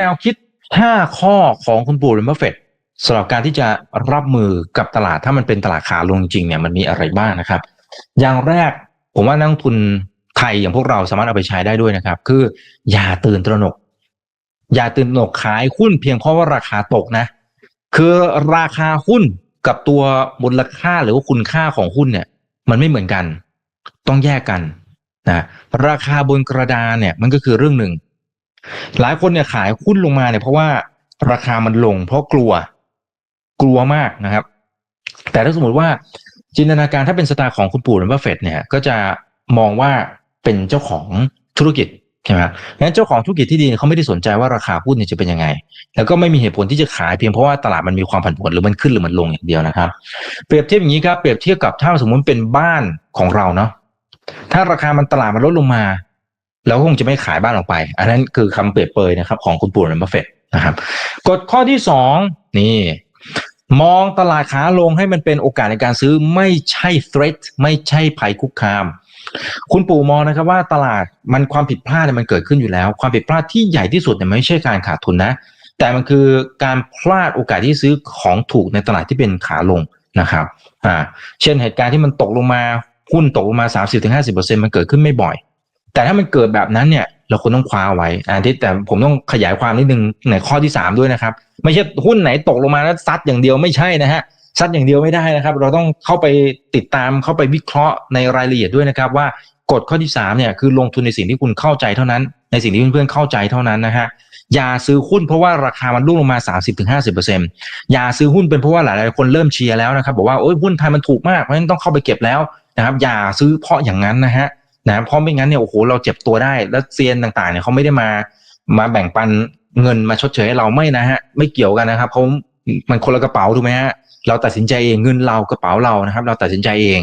แนวคิด 5 ข้อของคุณปู่ริมเบอร์เฟตสำหรับการที่จะรับมือกับตลาดถ้ามันเป็นตลาดขาลงจริงเนี่ยมันมีอะไรบ้างนะครับ อย่างแรกผมว่านักทุนไทยอย่างพวกเราสามารถเอาไปใช้ได้ด้วยนะครับ คืออย่าตื่นตระหนก อย่าตื่นตระหนกขายหุ้นเพียงเพราะว่าราคาตกนะ คือราคาหุ้นกับตัวมูลค่าหรือว่าคุณค่าของหุ้นเนี่ย มันไม่เหมือนกัน ต้องแยกกันนะราคาบนกระดานเนี่ย มันก็คือเรื่องหนึ่ง หลายคนเนี่ยขายหุ้นลงมาเนี่ยเพราะว่าราคามันลง เพราะกลัว กลัวมากนะครับ แต่ถ้าสมมติว่าจินตนาการถ้าเป็นสไตล์ของคุณปู่หรือว่าเฟดเนี่ย ก็จะมองว่าเป็นเจ้าของธุรกิจใช่ไหมงั้นเจ้าของธุรกิจที่ดีเขาไม่ได้สนใจว่าราคาหุ้นเนี่ยจะเป็นยังไง แล้วก็ไม่มีเหตุผลที่จะขายเพียงเพราะว่าตลาดมันมีความผันผวนหรือมันขึ้นหรือมันลงอย่างเดียวนะครับ เปรียบเทียบอย่างนี้ครับ เปรียบเทียบกับถ้าสมมติเป็นบ้านของเราเนาะ ถ้าราคามันตลาดมันลดลงมา เราก็คงจะไม่ขายบ้านออกไป อันนั้นคือคำเปรียบเปยนะครับ ของคุณปู่และบัฟเฟตนะครับกฎข้อที่สองนี่ มองตลาดขาลงให้มันเป็นโอกาสในการซื้อไม่ใช่ threat ไม่ใช่ภัยคุกคาม คุณปู่มองนะครับว่าตลาดมันความผิดพลาดเนี่ยมันเกิดขึ้นอยู่แล้ว ความผิดพลาดที่ใหญ่ที่สุดเนี่ยไม่ใช่การขาดทุนนะ แต่มันคือการพลาดโอกาสที่ซื้อของถูกในตลาดที่เป็นขาลงนะครับอ่าเช่นเหตุการณ์ที่มันตกลงมาหุ้นตกลงมา 30-50%มันเกิดขึ้นไม่บ่อย แต่ถ้ามันเกิดแบบนั้นเนี่ย เราควรต้องคว้าไว้อันที่แต่ผมต้องขยายความนิดนึงในข้อที่ 3 ด้วยนะครับ ไม่ใช่หุ้นไหนตกลงมาแล้วซัดอย่างเดียวไม่ใช่นะฮะซัดอย่างเดียวไม่ได้นะครับ เราต้องเข้าไปติดตามเข้าไปวิเคราะห์ในรายละเอียดด้วยนะครับว่ากฎข้อที่3เนี่ยคือลงทุนในสิ่งที่คุณเข้าใจเท่านั้น ในสิ่งที่เพื่อนๆเข้าใจเท่านั้นนะฮะอย่าซื้อหุ้นเพราะว่าราคามันร่วงลงมา 30-50%อย่าซื้อหุ้นเป็นเพราะว่าหลายๆคนเริ่มเชียร์แล้วนะครับบอกว่าโอ้ยหุ้นไทยมันถูกมากเพราะฉะนั้นต้องเข้าไปเก็บแล้วนะครับอย่าซื้อเพราะอย่างนั้นนะฮะ นะเพราะไม่งั้นเนี่ยโอ้โหเราเจ็บตัวได้ แล้วเซียนต่างๆเนี่ยเขาไม่ได้มามาแบ่งปันเงินมาชดเชยให้เราไม่นะฮะ ไม่เกี่ยวกันนะครับเขามันคนละกระเป๋าถูกไหมฮะเราตัดสินใจเองเงินเรากระเป๋าเรานะครับ เราตัดสินใจเอง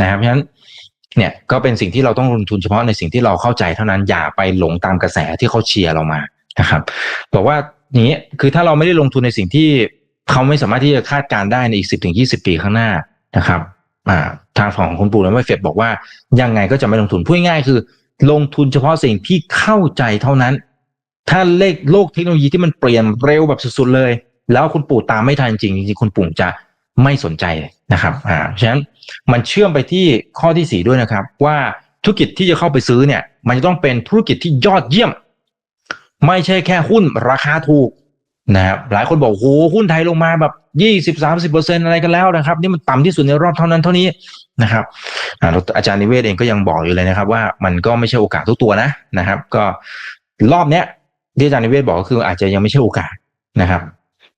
นะครับเพราะฉะนั้นเนี่ยก็เป็นสิ่งที่เราต้องลงทุนเฉพาะในสิ่งที่เราเข้าใจเท่านั้นอย่าไปหลงตามกระแสที่เขาเชียร์เรามานะครับบอกว่าอย่างนี้คือถ้าเราไม่ได้ลงทุนในสิ่งที่เขาไม่สามารถที่จะคาดการได้ในอีกสิบถึงยี่สิบปีข้างหน้านะครับ ทางฝั่งของคุณปู่และไม่เฟดบอกว่ายังไงก็จะไม่ลงทุนพูดง่ายๆคือ ลงทุนเฉพาะสิ่งที่เข้าใจเท่านั้น ถ้าเลขโลกเทคโนโลยีที่มันเปลี่ยนเร็วแบบสุดๆเลย แล้วคุณปู่ตามไม่ทันจริงจริงคุณปู่จะไม่สนใจนะครับอ่าฉะนั้นมันเชื่อมไปที่ข้อที่สี่ด้วยนะครับ ว่าธุรกิจที่จะเข้าไปซื้อเนี่ย มันจะต้องเป็นธุรกิจที่ยอดเยี่ยม ไม่ใช่แค่หุ้นราคาถูกนะครับหลายคนบอกโหหุ้นไทยลงมาแบบ ยี่สิบสามสิบเปอร์เซ็นอะไรกันแล้วนะครับ นี่มันต่ำที่สุดในรอบเท่านั้นเท่านี้นะครับอาจารย์นิเวศเองก็ยังบอกอยู่เลยนะครับ ว่ามันก็ไม่ใช่โอกาสทุกตัวนะนะครับ ก็รอบเนี้ยที่อาจารย์นิเวศบอกก็คืออาจจะยังไม่ใช่โอกาสนะครับ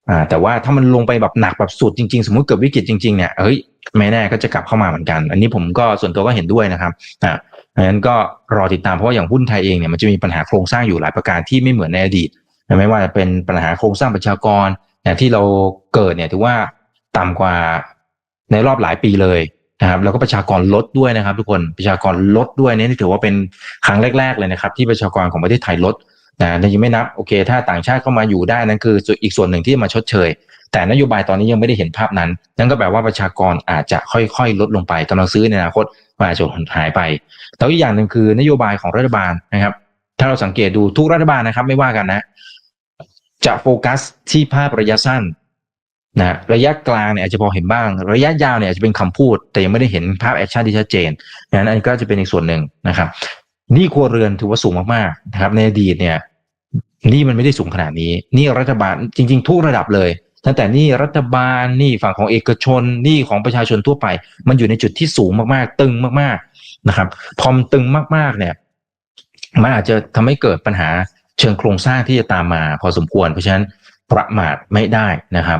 อ่าแต่ว่าถ้ามันลงไปแบบหนักแบบสุดจริงๆ สมมติเกิดวิกฤตจริงๆเนี่ยเฮ้ยไม่แน่ก็จะกลับเข้ามาเหมือนกัน อันนี้ผมก็ส่วนตัวก็เห็นด้วยนะครับอ่าดังนั้นก็รอติดตามเพราะว่าอย่างหุ้นไทยเองเนี่ยมันจะมีปัญหาโครงสร้างอยู่หลายประการที่ไม่เหมือนในอดีตไม่ว่าจะเป็นปัญหาโครงสร้างประชากร นี่ยที่เราเกิดเนี่ยถือว่าต่ำกว่าในรอบหลายปีเลยนะครับแล้วก็ประชากรลดด้วยนะครับ ทุกคนประชากรลดด้วยนี่ถือว่าเป็นครั้งแรก ๆเลยนะครับ ที่ประชากรของประเทศไทยลดนะยังไม่นับโอเค ถ้าต่างชาติเข้ามาอยู่ได้นั่นคืออีกส่วนหนึ่งที่มาชดเชย แต่นโยบายตอนนี้ยังไม่ได้เห็นภาพนั้น นั่นก็แปลว่าประชากรอาจจะค่อยๆ ลดลงไปกำลังซื้อในอนาคตอาจจะหายไปแล้วอีกอย่างหนึ่งคือนโยบายของรัฐบาลนะครับ ถ้าเราสังเกตดูทุกรัฐบาลนะครับ ไม่ว่ากันนะ จะโฟกัสที่ภาพระยะสั้นนะระยะกลางเนี่ยอาจจะพอเห็นบ้าง ระยะยาวเนี่ยอาจจะเป็นคำพูด แต่ยังไม่ได้เห็นภาพแอคชั่นที่ชัดเจนนั้นอันนี้ก็จะเป็นอีกส่วนหนึ่งนะครับนี่ครัวเรือนถือว่าสูงมากๆนะครับ ในอดีตเนี่ยนี่มันไม่ได้สูงขนาดนี้ นี่รัฐบาลจริง ๆ ทุกระดับเลยตั้งแต่นี่รัฐบาลนี่ฝั่งของเอกชนนี่ของประชาชนทั่วไป มันอยู่ในจุดที่สูงมากๆ ตึงมากๆนะครับ พอมตึงมากๆเนี่ยมันอาจจะทำให้เกิดปัญหา เชิงโครงสร้างที่จะตามมาพอสมควร เพราะฉะนั้นประมาทไม่ได้นะครับ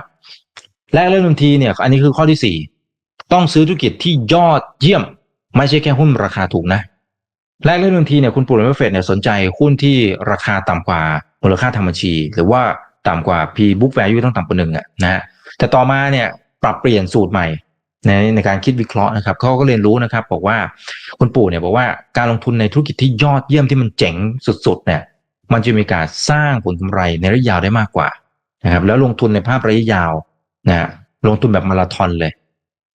แรกเริ่มทันทีเนี่ยอันนี้คือข้อที่สี่ต้องซื้อธุรกิจที่ยอดเยี่ยม ไม่ใช่แค่หุ้นราคาถูกนะแรกเริ่มทันทีเนี่ยคุณปู่และเฟดเนี่ยสนใจหุ้นที่ราคาต่ำกว่ามูลค่าทางบัญชี หรือว่าต่ำกว่า P book value ต้องต่ำกว่าหนึ่งอะนะฮะแต่ต่อมาเนี่ยปรับเปลี่ยนสูตรใหม่ในในการคิดวิเคราะห์นะครับเขาก็เรียนรู้นะครับ บอกว่าคุณปู่เนี่ยบอกว่าการลงทุนในธุรกิจที่ยอดเยี่ยมที่มันเจ๋งสุดๆเนี่ย มันจะมีการสร้างผลกำไรในระยะยาวได้มากกว่านะครับแล้วลงทุนในภาพระยะยาวนะลงทุนแบบมาราธอนเลย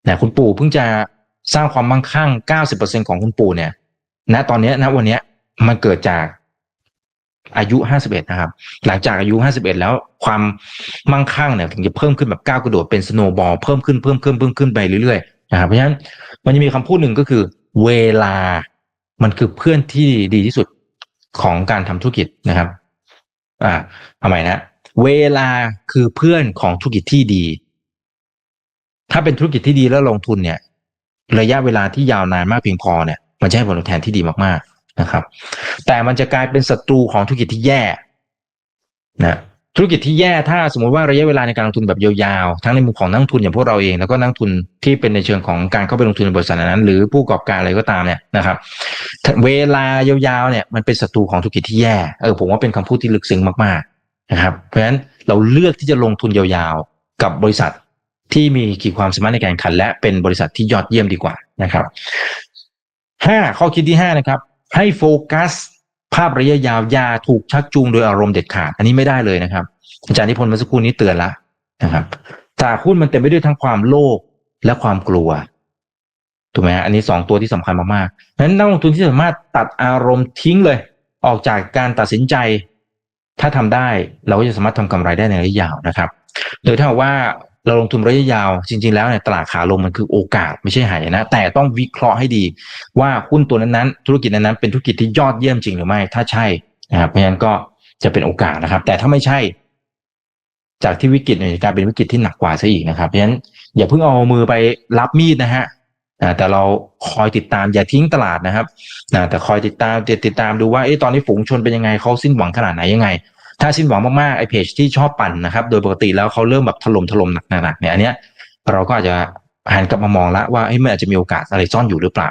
นะคุณปู่เพิ่งจะสร้างความมั่งคั่ง 90%ของคุณปู่เนี่ยณตอนนี้ณวันนี้มันเกิดจากอายุ 51 นะครับ หลังจากอายุ 51 แล้วความมั่งคั่งเนี่ยถึงจะเพิ่มขึ้นแบบก้าวกระโดดเป็นสโนว์บอลเพิ่มขึ้นเพิ่มขึ้นเพิ่มขึ้นไปเรื่อยๆนะครับเพราะฉะนั้นมันจะมีคำพูดหนึ่งก็คือ เวลามันคือเพื่อนที่ดีที่สุด ของการทำธุรกิจนะครับ อ่าทำไมนะ เวลาคือเพื่อนของธุรกิจที่ดี ถ้าเป็นธุรกิจที่ดีแล้วลงทุนเนี่ย ระยะเวลาที่ยาวนานมากเพียงพอเนี่ย มันจะให้ผลตอบแทนที่ดีมากๆนะครับ แต่มันจะกลายเป็นศัตรูของธุรกิจที่แย่นะ ธุรกิจที่แย่ถ้าสมมติว่าระยะเวลาในการลงทุนแบบยาวๆ ทั้งในมุมของนักทุนอย่างพวกเราเอง แล้วก็นักทุนที่เป็นในเชิงของการเข้าไปลงทุนในบริษัทนั้น หรือผู้ประกอบการอะไรก็ตามเนี่ยนะครับ เวลายาวๆเนี่ยมันเป็นศัตรูของธุรกิจที่แย่เออผมว่าเป็นคำพูดที่ลึกซึ้งมากๆนะครับ เพราะฉะนั้นเราเลือกที่จะลงทุนยาวๆ กับบริษัทที่มีขีดความสามารถในการแข่งขัน และเป็นบริษัทที่ยอดเยี่ยมดีกว่านะครับห้าข้อคิดที่ห้านะครับ ให้โฟกัส ภาพระยะยาวอยาถูกชักจูงโดยอารมณ์เด็ดขาด อันนี้ไม่ได้เลยนะครับ อาจารย์นิพนธ์เมื่อสักครู่นี้เตือนละนะครับตลาดหุ้นมันเต็มไปด้วยทั้งความโลภและความกลัวถูกไหมฮะอันนี้สองตัวที่สำคัญมากๆนั้นนักลงทุนที่สามารถตัดอารมณ์ทิ้งเลย ออกจากการตัดสินใจ ถ้าทำได้เราก็จะสามารถทำกำไรได้ในระยะยาวนะครับ โดยถ้าว่า เราลงทุนระยะยาว จริง ๆ แล้วเนี่ยตลาดขาลงมันคือโอกาสไม่ใช่หายนะ แต่ต้องวิเคราะห์ให้ดี ว่าหุ้นตัวนั้นๆธุรกิจนั้นๆเป็นธุรกิจที่ยอดเยี่ยมจริงหรือไม่ ถ้าใช่นะครับเพราะฉะนั้นก็จะเป็นโอกาสนะครับ แต่ถ้าไม่ใช่ จากที่วิกฤตเนี่ยจะกลายเป็นวิกฤตที่หนักกว่าซะอีกนะครับเพราะฉะนั้นอย่าเพิ่งเอามือไปรับมีดนะฮะแต่เราคอยติดตามอย่าทิ้งตลาดนะครับแต่คอยติดตามติดติดตามดูว่าอตอนนี้ฝูงชนเป็นยังไงเขาสิ้นหวังขนาดไหนยังไง ถ้าสิ้นหวังมากๆไอ้เพจที่ชอบปั่นนะครับ โดยปกติแล้วเขาเริ่มแบบถล่มถล่มหนักๆเนี่ยอันเนี้ยเราก็อาจจะหันกลับมามองละวว่าเฮ้ยมันอาจจะมีโอกาสอะไรซ่อนอยู่หรือเปล่า